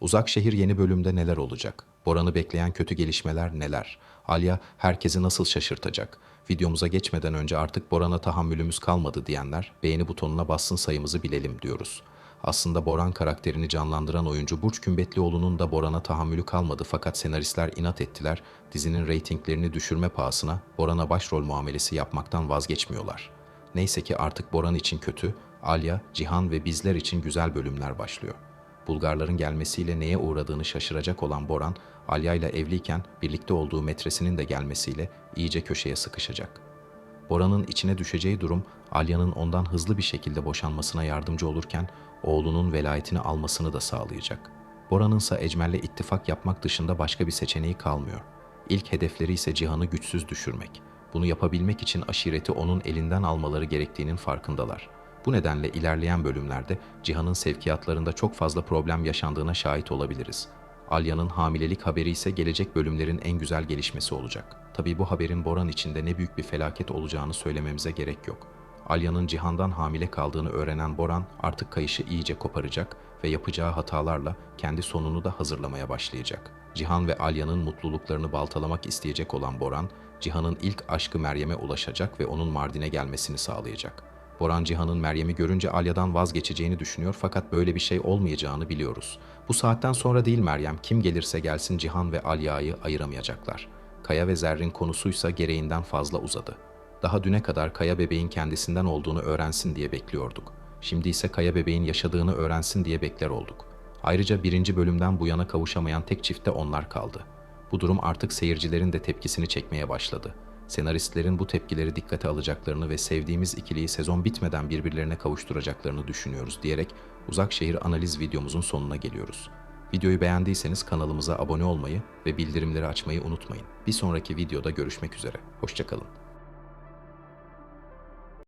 Uzak şehir yeni bölümde neler olacak? Boran'ı bekleyen kötü gelişmeler neler? Alya herkesi nasıl şaşırtacak? Videomuza geçmeden önce artık Boran'a tahammülümüz kalmadı diyenler beğeni butonuna bassın sayımızı bilelim diyoruz. Aslında Boran karakterini canlandıran oyuncu Burç Kümbetlioğlu'nun da Boran'a tahammülü kalmadı fakat senaristler inat ettiler. Dizinin reytinglerini düşürme pahasına Boran'a başrol muamelesi yapmaktan vazgeçmiyorlar. Neyse ki artık Boran için kötü, Alya, Cihan ve bizler için güzel bölümler başlıyor. Bulgarların gelmesiyle neye uğradığını şaşıracak olan Boran, Alya ile evliyken birlikte olduğu metresinin de gelmesiyle iyice köşeye sıkışacak. Bora'nın içine düşeceği durum Alya'nın ondan hızlı bir şekilde boşanmasına yardımcı olurken oğlunun velayetini almasını da sağlayacak. Bora'nın ise Ecmel'le ittifak yapmak dışında başka bir seçeneği kalmıyor. İlk hedefleri ise Cihan'ı güçsüz düşürmek. Bunu yapabilmek için aşireti onun elinden almaları gerektiğinin farkındalar. Bu nedenle ilerleyen bölümlerde Cihan'ın sevkiyatlarında çok fazla problem yaşandığına şahit olabiliriz. Alya'nın hamilelik haberi ise gelecek bölümlerin en güzel gelişmesi olacak. Tabii bu haberin Boran içinde ne büyük bir felaket olacağını söylememize gerek yok. Alya'nın Cihan'dan hamile kaldığını öğrenen Boran artık kayışı iyice koparacak ve yapacağı hatalarla kendi sonunu da hazırlamaya başlayacak. Cihan ve Alya'nın mutluluklarını baltalamak isteyecek olan Boran, Cihan'ın ilk aşkı Meryem'e ulaşacak ve onun Mardin'e gelmesini sağlayacak. Boran Cihan'ın Meryem'i görünce Alya'dan vazgeçeceğini düşünüyor fakat böyle bir şey olmayacağını biliyoruz. Bu saatten sonra değil Meryem, kim gelirse gelsin Cihan ve Alya'yı ayıramayacaklar. Kaya ve Zerrin konusuysa gereğinden fazla uzadı. Daha düne kadar Kaya bebeğin kendisinden olduğunu öğrensin diye bekliyorduk. Şimdi ise Kaya bebeğin yaşadığını öğrensin diye bekler olduk. Ayrıca birinci bölümden bu yana kavuşamayan tek çifte onlar kaldı. Bu durum artık seyircilerin de tepkisini çekmeye başladı. Senaristlerin bu tepkileri dikkate alacaklarını ve sevdiğimiz ikiliyi sezon bitmeden birbirlerine kavuşturacaklarını düşünüyoruz diyerek Uzak Şehir analiz videomuzun sonuna geliyoruz. Videoyu beğendiyseniz kanalımıza abone olmayı ve bildirimleri açmayı unutmayın. Bir sonraki videoda görüşmek üzere. Hoşçakalın.